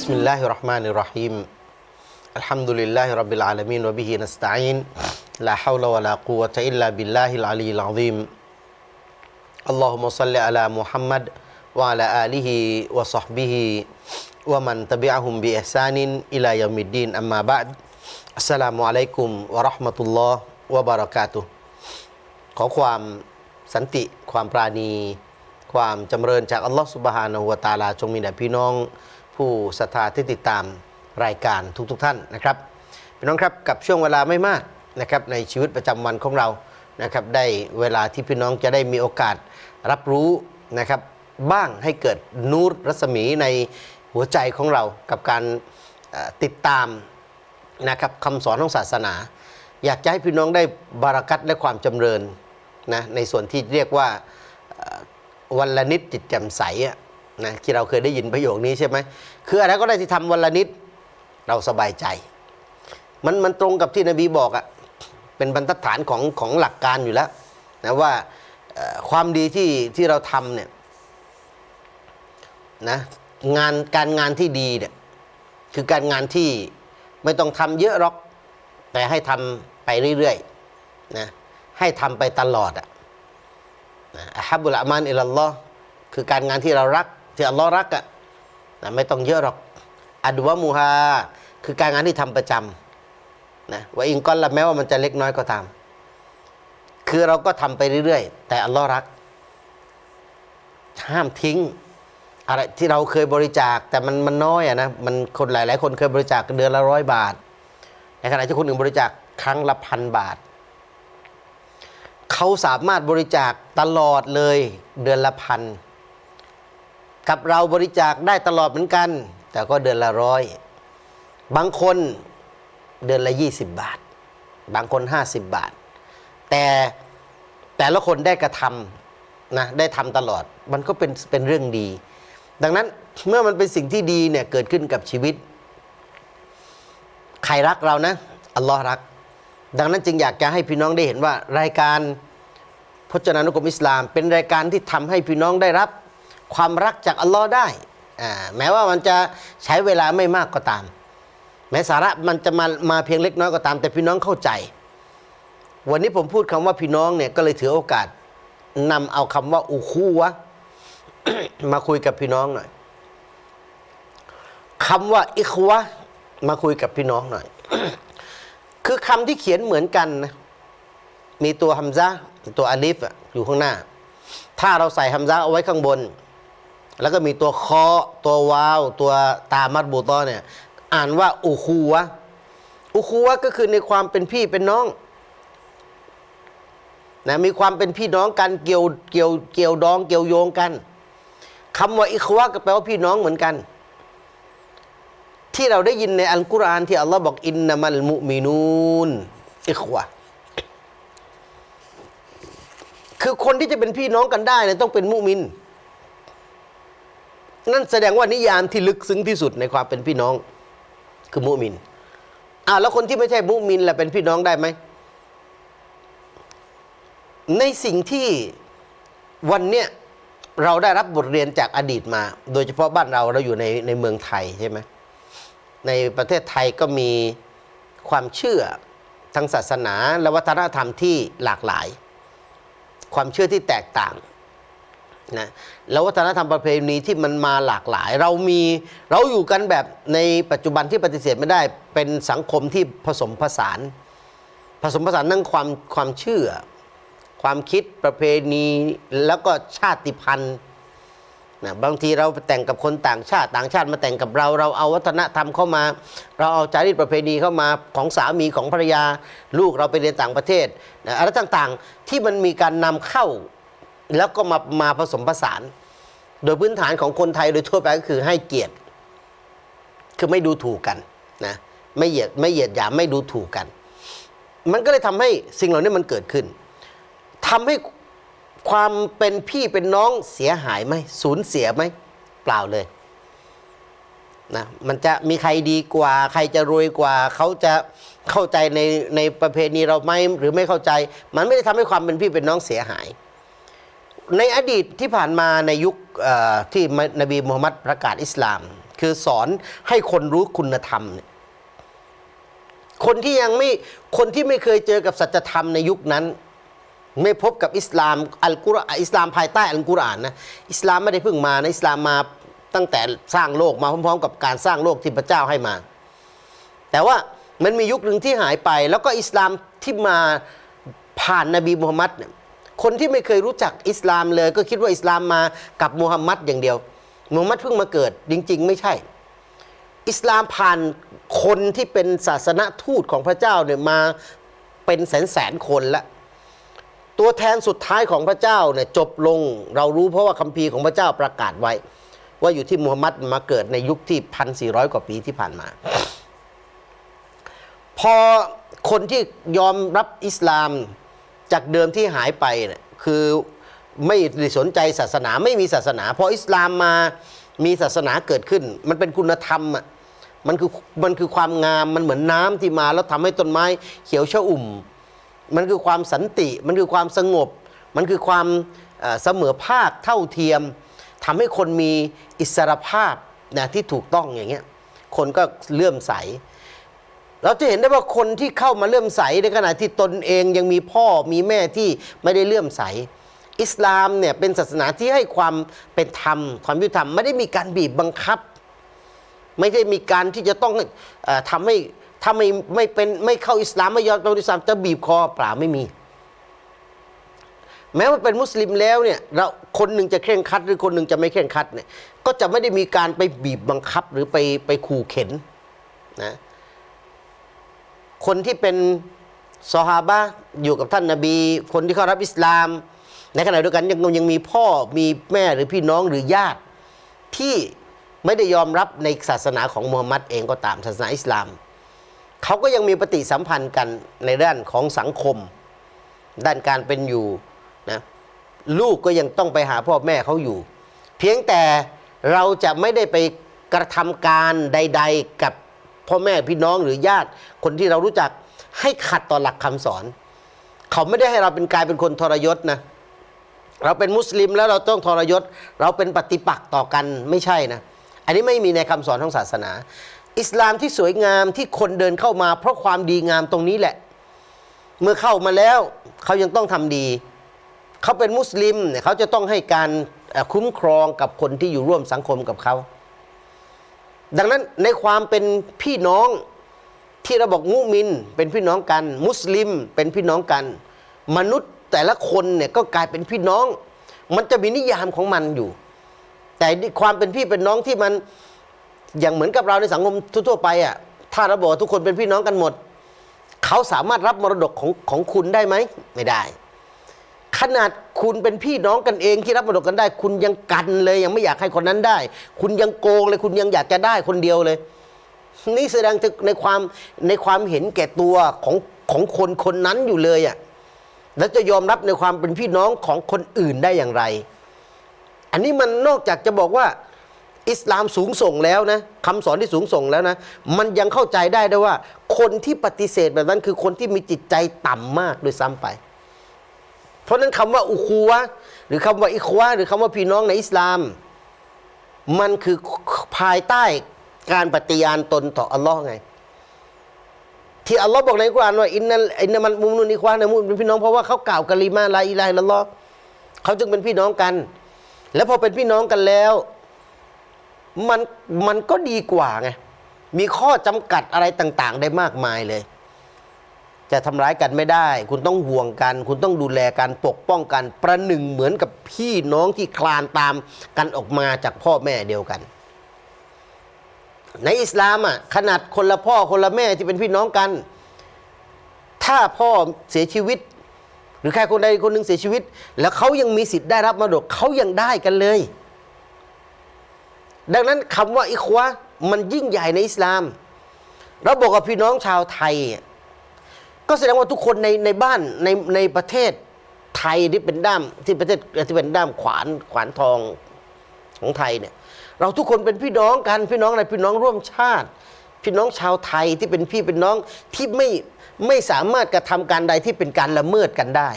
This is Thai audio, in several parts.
بسم الله الرحمن الرحيم الحمد لله رب العالمين وبه نستعين لا حول ولا قوة إلا بالله العلي العظيم اللهم صل على محمد وعلى آله وصحبه ومن تبعهم بإحسان إلى يوم الدين أما بعد السلام عليكم ورحمة الله وبركاته ขอความสันติ ผู้ศรัทธาที่ติดตามรายการทุกๆทท่านนะครับพี่น้องครับกับช่วงเวลาไม่มากนะครับในชีวิตประจำวันของเรานะครับได้เวลาที่พี่น้องจะได้มีโอกาสรับรู้นะครับบ้างให้เกิดนูรรัศมีในหัวใจของเรากับการติดตามนะครับคำสอนของศาสนา อยากจะให้พี่น้องได้บารักัตและความจำเริญนะในส่วนที่เรียกว่าวันละนิดจิตแจ่มใสอะ นะที่เราเคยได้ยินประโยคนี้ใช่ไหมคืออะไรก็ได้ที่ทำวันละนิดเราสบายใจ มันมันตรงกับที่นบีบอกอะเป็นบรรทัดฐานของของหลักการอยู่แล้วนะว่าความดีที่ที่เราทำเนี่ยนะงานการงานที่ดีเนี่ยคือการงานที่ไม่ต้องทำเยอะหรอก แต่ให้ทำไปเรื่อยๆนะให้ทำไปตลอดอะนะอะฮับุลอามานอิลลอฮ์คือการงานที่เรารัก ที่อัลลอฮ์รักอะนะไม่ต้องเยอะหรอกอัดวะมูฮาคือการงานที่ทำประจำนะว่าอิงก้อนละแม้ว่ามันจะเล็กน้อยก็ตาม คือเราก็ทำไปเรื่อยๆ แต่อัลลอฮ์รัก ห้ามทิ้งอะไรที่เราเคยบริจาคแต่มันมันน้อยอะนะมันคนหลาย ๆ คนเคยบริจาคเดือนละร้อยบาท ในขณะที่คนอื่นบริจาคครั้งละพันบาท เขาสามารถบริจาคตลอดเลยเดือนละพัน กับเราบริจาคได้ตลอดเหมือนกัน แต่ก็เดือนละร้อยบางคนเดือนละยี่สิบบาท บางคนห้าสิบบาท แต่แต่ละคนได้กระทำนะได้ทำตลอดมันก็เป็นเป็นเรื่องดี ดังนั้นเมื่อมันเป็นสิ่งที่ดีเนี่ยเกิดขึ้นกับชีวิต ใครรักเรานะอัลลอฮ์รัก ดังนั้นจึงอยากจะให้พี่น้องได้เห็นว่า รายการพจนานุกรมอิสลาม เป็นรายการที่ทำให้พี่น้องได้รับ ความรักจากอัลลอฮ์ได้แม้ว่ามันจะใช้เวลาไม่มากก็ตาม แม้สาระมันจะมามาเพียงเล็กน้อยก็ตาม แต่พี่น้องเข้าใจ วันนี้ผมพูดคำว่าพี่น้องเนี่ยก็เลยถือโอกาสนำเอาคำว่าอุคูวะมาคุยกับพี่น้องหน่อยคำว่าอิควะมาคุยกับพี่น้องหน่อย คือคำที่เขียนเหมือนกันนะมีตัวฮัมซะตัวอาลิฟอยู่ข้างหน้า ถ้าเราใส่ฮัมซะเอาไว้ข้างบน แล้วก็มีตัวคอตัววาว ตัวตามัดบูตอเนี่ย อ่านว่าอุคูวะอุคูวะก็คือในความเป็นพี่เป็นน้องนะมีความเป็นพี่น้องกันเกี่ยวเกี่ยวเกี่ยวดอง เกี่ยวโยงกันคำว่าอิควะก็แปลว่าพี่น้องเหมือนกัน ที่เราได้ยินในอัลกุรอานที่อัลลอฮ์บอกอินนามัลมุมินูนอิควะคือคนที่จะเป็นพี่น้องกันได้เนี่ยต้องเป็นมุมิน นั่นแสดงว่านิยามที่ลึกซึ้งที่สุดในความเป็นพี่น้อง คือมุมินอ่าแล้วคนที่ไม่ใช่มุมินล่ะเป็นพี่น้องได้ไหมในสิ่งที่วันเนี้ยเราได้รับบทเรียนจากอดีตมา โดยเฉพาะบ้านเราเราอยู่ในในเมืองไทยใช่ไหมในประเทศไทยก็มีความเชื่อทางศาสนาและวัฒนธรรมที่หลากหลาย ความเชื่อที่แตกต่าง นะแล้ววัฒนธรรมประเพณีที่มันมาหลากหลาย เรามีเราอยู่กันแบบในปัจจุบันที่ปฏิเสธไม่ได้เป็นสังคมที่ผสมผสาน ผสมผสานทั้งความความเชื่อ ความคิดประเพณีแล้วก็ชาติพันธุ์นะบางทีเราแต่งกับคนต่างชาติต่างชาติมาแต่งกับเรา เราเอาวัฒนธรรมเข้ามา เราเอาจารีตประเพณีเข้ามาของสามีของภรรยา ลูกเราไปเรียนต่างประเทศนะอะไรต่างๆ ที่มันมีการนำเข้า แล้วก็มามาผสมผสาน โดยพื้นฐานของคนไทยโดยทั่วไปก็คือให้เกียรติ คือไม่ดูถูกกันนะไม่เหยียดไม่เหยียดหยามไม่ดูถูกกัน มันก็เลยทำให้สิ่งเหล่านี้มันเกิดขึ้นทำให้ความเป็นพี่เป็นน้องเสียหายไหมสูญเสียไหมเปล่าเลยนะมันจะมีใครดีกว่า ใครจะรวยกว่า เขาจะเข้าใจในในประเพณีเราไหมหรือไม่เข้าใจ มันไม่ได้ทำให้ความเป็นพี่เป็นน้องเสียหาย ในอดีตที่ผ่านมาในยุคที่นบีมูฮัมมัดประกาศอิสลาม คือสอนให้คนรู้คุณธรรม คนที่ยังไม่คนที่ไม่เคยเจอกับสัจธรรมในยุคนั้น ไม่พบกับอิสลามอัลกุรอานอิสลามภายใต้อัลกุรอานนะอิสลามไม่ได้เพิ่งมานะอิสลามมาตั้งแต่สร้างโลกมาพร้อมๆ กับการสร้างโลกที่พระเจ้าให้มา แต่ว่ามันมียุคหนึ่งที่หายไป แล้วก็อิสลามที่มาผ่านนบีมูฮัมมัดเนี่ย คนที่ไม่เคยรู้จักอิสลามเลย ก็คิดว่าอิสลามมากับมูฮัมมัดอย่างเดียวมูฮัมมัดเพิ่งมาเกิดจริง ๆ ไม่ใช่ อิสลามผ่านคนที่เป็นศาสนทูตของพระเจ้าเนี่ยมาเป็นแสนแสนๆคนละตัวแทนสุดท้ายของพระเจ้าเนี่ยจบลงเรารู้เพราะว่าคัมภีร์ของพระเจ้าประกาศไว้ ว่าอยู่ที่มูฮัมมัดมาเกิดในยุคที่พันสี่ร้อยกว่าปีที่ผ่านมา พอคนที่ยอมรับอิสลาม จากเดิมที่หายไปเนี่ยคือไม่สนใจศาสนาไม่มีศาสนาพออิสลามมามีศาสนาเกิดขึ้น มันเป็นคุณธรรมอะมันคือมันคือความงามมันเหมือนน้ำที่มาแล้วทำให้ต้นไม้เขียวชอุ่ม มันคือความสันติ มันคือความสงบ มันคือความเอ่อเสมอภาคเท่าเทียมทำให้คนมีอิสรภาพนะที่ถูกต้องอย่างเงี้ยคนก็เลื่อมใส เราจะเห็นได้ว่าคนที่เข้ามาเลื่อมใสในขณะที่ตนเองยังมีพ่อมีแม่ที่ไม่ได้เลื่อมใส อิสลามเนี่ยเป็นศาสนาที่ให้ความเป็นธรรม ความยุติธรรมไม่ได้มีการบีบบังคับ ไม่ได้มีการที่จะต้องออทำให้ถ้าไม่ไม่เป็นไม่เข้าอิสลามไม่ยอมเข้าอิสลามจะบีบคอเปล่าไม่มี แม้ว่าเป็นมุสลิมแล้วเนี่ยเราคนหนึ่งจะเคร่งครัดหรือคนหนึ่งจะไม่เคร่งครัดเนี่ยก็จะไม่ได้มีการไปบีบบังคับหรือไปไปขู่เข็นนะ คนที่เป็นซอฮาบะอยู่กับท่านนาบี คนที่เข้ารับอิสลาม ในขณะเดียวกันยังยังมีพ่อมีแม่หรือพี่น้องหรือญาติ ที่ไม่ได้ยอมรับในศาสนาของมูฮัมหมัดเองก็ตามศาสนาอิสลาม เขาก็ยังมีปฏิสัมพันธ์กันในด้านของสังคม ด้านการเป็นอยู่นะลูกก็ยังต้องไปหาพ่อแม่เขาอยู่ เพียงแต่เราจะไม่ได้ไปกระทำการใด ๆกับ พ่อแม่พี่น้องหรือญาติคนที่เรารู้จักให้ขัดต่อหลักคำสอน เขาไม่ได้ให้เราเป็นกลายเป็นคนทรยศนะ เราเป็นมุสลิมแล้วเราต้องทรยศ เราเป็นปฏิปักษ์ต่อกันไม่ใช่นะ อันนี้ไม่มีในคำสอนของศาสนา อิสลามที่สวยงามที่คนเดินเข้ามา เพราะความดีงามตรงนี้แหละ เมื่อเข้ามาแล้วเขายังต้องทำดี เขาเป็นมุสลิมเนี่ยเขาจะต้องให้การคุ้มครองกับคนที่อยู่ร่วมสังคมกับเขา ดังนั้นในความเป็นพี่น้องที่เราบอกมุมิน เป็นพี่น้องกัน มุสลิมเป็นพี่น้องกัน มนุษย์แต่ละคนเนี่ยก็กลายเป็นพี่น้อง มันจะมีนิยามของมันอยู่ แต่ความเป็นพี่เป็นน้องที่มันอย่างเหมือนกับเราในสังคมทั่วไปอะถ้าเราบอกทุกคนเป็นพี่น้องกันหมด เขาสามารถรับมรดกของของคุณได้ไหมไม่ได้ ขนาดคุณเป็นพี่น้องกันเองที่รับมรดกกันได้ คุณยังกันเลยยังไม่อยากให้คนนั้นได้ คุณยังโกงเลย คุณยังอยากจะได้คนเดียวเลย นี่แสดงถึงในความในความเห็นแก่ตัวของของคนคนนั้นอยู่เลยอะ่ะแล้วจะยอมรับในความเป็นพี่น้องของคนอื่นได้อย่างไร อันนี้มันนอกจากจะบอกว่า อิสลามสูงส่งแล้วนะคำสอนที่สูงส่งแล้วนะ มันยังเข้าใจได้ด้วยว่า คนที่ปฏิเสธแบบนั้นคือคนที่มีจิตใจต่ำมากโดยซ้ำไป ราะนั้นคำว่าอุคูวะห์หรือคำว่าอิควะห์หรือคำว่าพี่น้องในอิสลาม มันคือภายใต้การปฏิญาณตนต่ออัลลอฮ์ไง ที่อัลลอฮ์บอกในกุรอานว่าอินนัลอินนัมันมุมนุนอิควะห์นะมุมเป็นพี่น้องเพราะว่าเขากล่าวกะลีมาลาอิลาฮิลลัลลอฮ์เขาจึงเป็นพี่น้องกัน แล้วพอเป็นพี่น้องกันแล้ว มันมันก็ดีกว่าไงมีข้อจำกัดอะไรต่าง ๆ ได้มากมายเลย จะทำร้ายกันไม่ได้ คุณต้องห่วงกัน คุณต้องดูแลกันปกป้องกัน ประหนึ่งเหมือนกับพี่น้องที่คลานตามกันออกมาจากพ่อแม่เดียวกัน ในอิสลามอะขนาดคนละพ่อคนละแม่ที่เป็นพี่น้องกัน ถ้าพ่อเสียชีวิต หรือใครคนใดคนหนึ่งเสียชีวิต แล้วเขายังมีสิทธิ์ได้รับมรดกเขายังได้กันเลย ดังนั้นคำว่าอิควะมันยิ่งใหญ่ในอิสลามเราบอกกับพี่น้องชาวไทยอะ ก็แสดงว่าทุกคนในในบ้านในในประเทศไทยที่เป็นด้ามที่ประเทศที่เป็นด้ามขวานขวานทองของไทยเนี่ย เราทุกคนเป็นพี่น้องกันพี่น้องอะไรพี่น้องร่วมชาติ พี่น้องชาวไทยที่เป็นพี่เป็นน้องที่ไม่ไม่สามารถกระทำการใดที่เป็นการละเมิดกันได้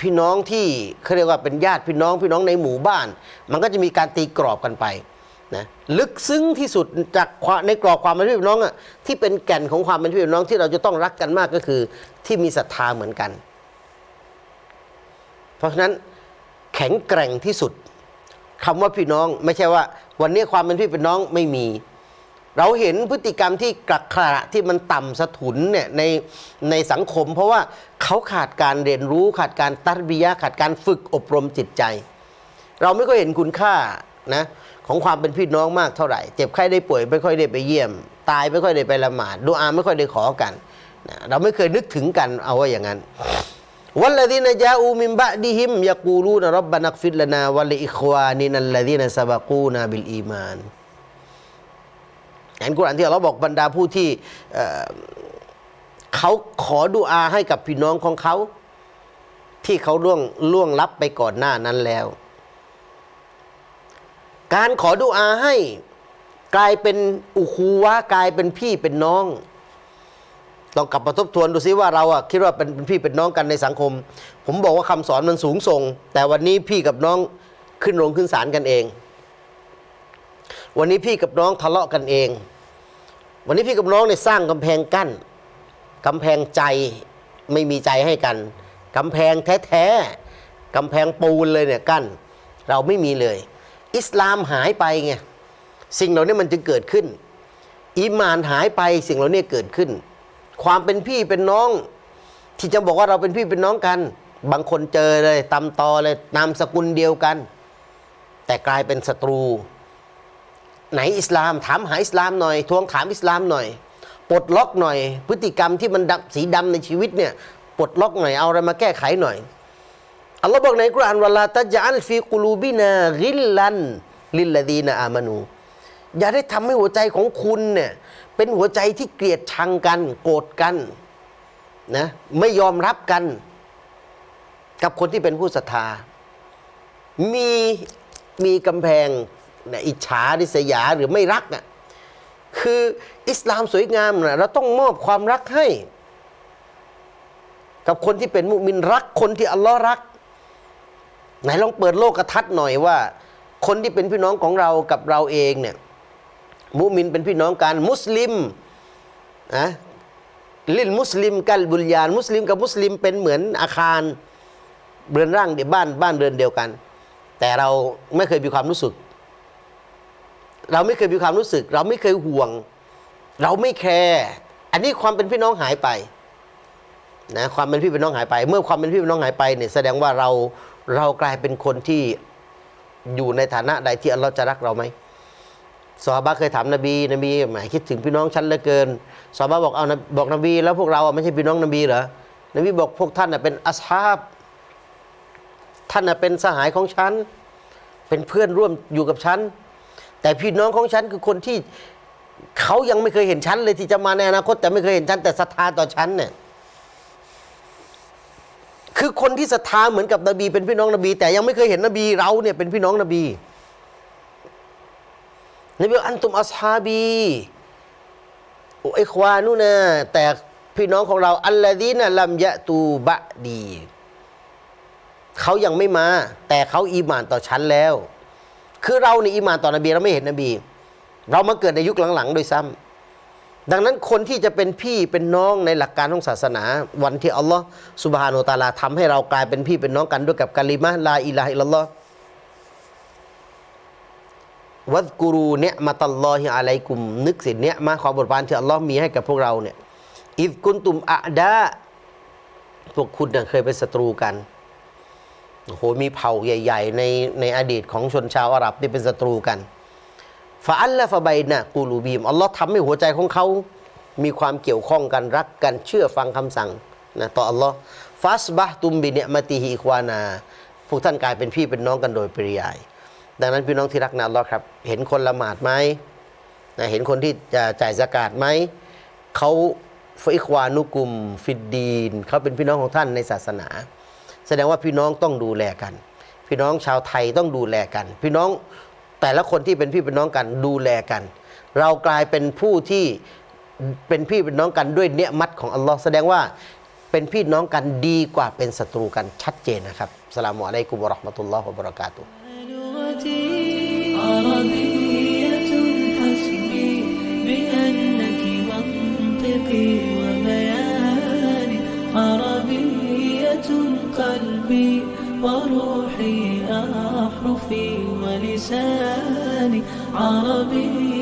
พี่น้องที่เขาเรียกว่าเป็นญาติพี่น้องพี่น้องในหมู่บ้าน มันก็จะมีการตีกรอบกันไป นะลึกซึ้งที่สุดจากในกรอบความเป็นพี่น้องอะที่เป็นแก่นของความเป็นพี่น้องที่เราจะต้องรักกันมากก็คือ ที่มีศรัทธาเหมือนกัน เพราะฉะนั้นแข็งแกร่งที่สุดคำว่าพี่น้องไม่ใช่ว่า วันนี้ความเป็นพี่เป็นน้องไม่มี เราเห็นพฤติกรรมที่กระขระที่มันต่ำสะทุนเนี่ยในในสังคม เพราะว่าเขาขาดการเรียนรู้ขาดการตัรบียะขาดการฝึกอบรมจิตใจ เราไม่ค่อยเห็นคุณค่า นะของความเป็นพี่น้องมากเท่าไหร่ เจ็บไข้ได้ป่วยไม่ค่อยได้ไปเยี่ยม ตายไม่ค่อยได้ไปละหมาดดูอาไม่ค่อยได้ขอกันนะเราไม่เคยนึกถึงกันเอาไว้อย่างนั้นวัลลดีนจาอูมิมบะดิฮิมยากูลูนรับบานักฟิลนาวะลิอิควานินัลลดีนซาบกูนาบิลอีมานอันกุรอานที่เราบอกบรรดาผู้ที่เขาขอดุอาให้กับพี่น้องของเขา ที่เขาล่วงล่วงลับไปก่อนหน้านั้นแล้ว การขอดุอาให้กลายเป็นอุคูวะกลายเป็นพี่เป็นน้องลองกลับมาทบทวนดูซิว่าเราอะคิดว่าเป็นพี่เป็นน้องกันในสังคม ผมบอกว่าคำสอนมันสูงส่ง แต่วันนี้พี่กับน้องขึ้นโรงขึ้นศาลกันเอง วันนี้พี่กับน้องทะเลาะกันเอง วันนี้พี่กับน้องเนี่ยสร้างกำแพงกั้นกำแพงใจไม่มีใจให้กันกำแพงแท้ๆกำแพงปูนเลยเนี่ยกั้น เราไม่มีเลย อิสลามหายไปไงสิ่งเหล่านี้มันจึงเกิดขึ้นอีหมานหายไปสิ่งเหล่านี้เกิดขึ้น ความเป็นพี่เป็นน้อง ที่จะบอกว่าเราเป็นพี่เป็นน้องกัน บางคนเจอเลยตำตอเลยนามสกุลเดียวกัน แต่กลายเป็นศัตรู ไหนอิสลามถามหาอิสลามหน่อย ทวงถามอิสลามหน่อยปลดล็อกหน่อย พฤติกรรมที่มันดำสีดำในชีวิตเนี่ยปลดล็อกหน่อยเอาอะไรมาแก้ไขหน่อย อัลลอฮ์บอกในกุรอานวลาตัจอัลฟีกุลูบินาริลลัน ลิลลดีนาอามานู อย่าได้ทำให้หัวใจของคุณเนี่ยเป็นหัวใจที่เกลียดชังกัน โกรธกันนะไม่ยอมรับกัน กับคนที่เป็นผู้ศรัทธา มีมีกำแพงนะอิจฉาริษยาหรือไม่รักอะคืออิสลามสวยงามนะเราต้องมอบความรักให้ กับคนที่เป็นมุมินรักคนที่อัลลอฮ์รัก ไหนลองเปิดโลกกระทัศน์หน่อยว่า คนที่เป็นพี่น้องของเรากับเราเองเนี่ยมุมินเป็นพี่น้องกันมุสลิมนะลินมุสลิมกัลบุลยานมุสลิมกับมุสลิมเป็นเหมือนอาคารเรือนร่างเดียบ้านบ้านเรือนเดียวกัน แต่เราไม่เคยมีความรู้สึก เราไม่เคยมีความรู้สึก เราไม่เคยห่วง เราไม่แคร์อันนี้ความเป็นพี่น้องหายไปนะความเป็นพี่เป็นน้องหายไป เมื่อความเป็นพี่เป็นน้องหายไปเนี่ยแสดงว่าเรา เรากลายเป็นคนที่อยู่ในฐานะใดที่อัลลอฮ์จะรักเราไหมซอฮาบะห์เคยถามนบีนบีหมายคิดถึงพี่น้องฉันเหลือเกินซอฮาบะห์บอกเอาบอกนบี แล้วพวกเราไม่ใช่พี่น้องนบีเหรอนบีบอกพวกท่านเป็นอัสฮาบท่านเป็นสหายของฉัน เป็นเพื่อนร่วมอยู่กับฉัน แต่พี่น้องของฉันคือคนที่เขายังไม่เคยเห็นฉันเลยที่จะมาในอนาคตแต่ไม่เคยเห็นฉันแต่ศรัทธาต่อฉันเนี่ย คือคนที่ศรัทธาเหมือนกับนบี เป็นพี่น้องนบี แต่ยังไม่เคยเห็นนบีเราเนี่ยเป็นพี่น้องนบีนบีอกอันตุมอัสฮาบีโอ้ไอควานูนะแต่พี่น้องของเราอัลลอดีนะลัมยะตูบะดี เขายังไม่มา แต่เขาอีหมานต่อฉันแล้ว คือเราในอีหมานต่อนบีเราไม่เห็นนบี เรามาเกิดในยุคหลังๆ โดยซ้ำ ดังนั้นคนที่จะเป็นพี่เป็นน้องในหลักการของศาสนา วันที่อัลลอฮ์สุบฮานุตาลาทำให้เรากลายเป็นพี่เป็นน้องกันด้วยกับกะลิมะลาอิลาฮะอิลลัลลอฮ์วัดกูรูเนะมาตัลลอฮิอะลัยกุมนึกสิเนี่ยมาความบทบานที่อัลลอฮ์มีให้กับพวกเราเนี่ยอิฟกุนตุมอะดาพวกคุณเนี่ยเคยเป็นศัตรูกันโอ้โหมีเผ่าใหญ่ ๆ ในในอดีตของชนชาวอาหรับที่เป็นศัตรูกัน ฟาอัลลฟะไบนะกูลูบีมอัลลอฮ์ทำให้หัวใจของเขา มีความเกี่ยวข้องกันรักกันเชื่อฟังคำสั่งนะต่ออัลลอฮ์ฟาสบะตุมบิเนมาติฮิอิควานา พวกท่านกลายเป็นพี่เป็นน้องกันโดยปริยาย ดังนั้นพี่น้องที่รักนะอัลลอฮ์ครับ เห็นคนละหมาดไหมนะเห็นคนที่จะจ่ายสกาดไหมเขาฟิควานุกุมฟิดดีนเขาเป็นพี่น้องของท่านในศาสนา แสดงว่าพี่น้องต้องดูแลกัน พี่น้องชาวไทยต้องดูแลกัน พี่น้อง แต่ละคนที่เป็นพี่เป็นน้องกันดูแลกัน เรากลายเป็นผู้ที่เป็นพี่เป็นน้องกันด้วยเนื้มัดของอัลลอฮ์แสดงว่า เป็นพี่น้องกันดีกว่าเป็นศัตรูกันชัดเจนนะครับสลามุอะลัยกุมวะเราะห์มะตุลลอฮ์วะบะเราะกาตุฮ์ لغتي عربية حسبي بأنك منطقي وبياني عربية قلبي وروحي أحرفي لساني عربي.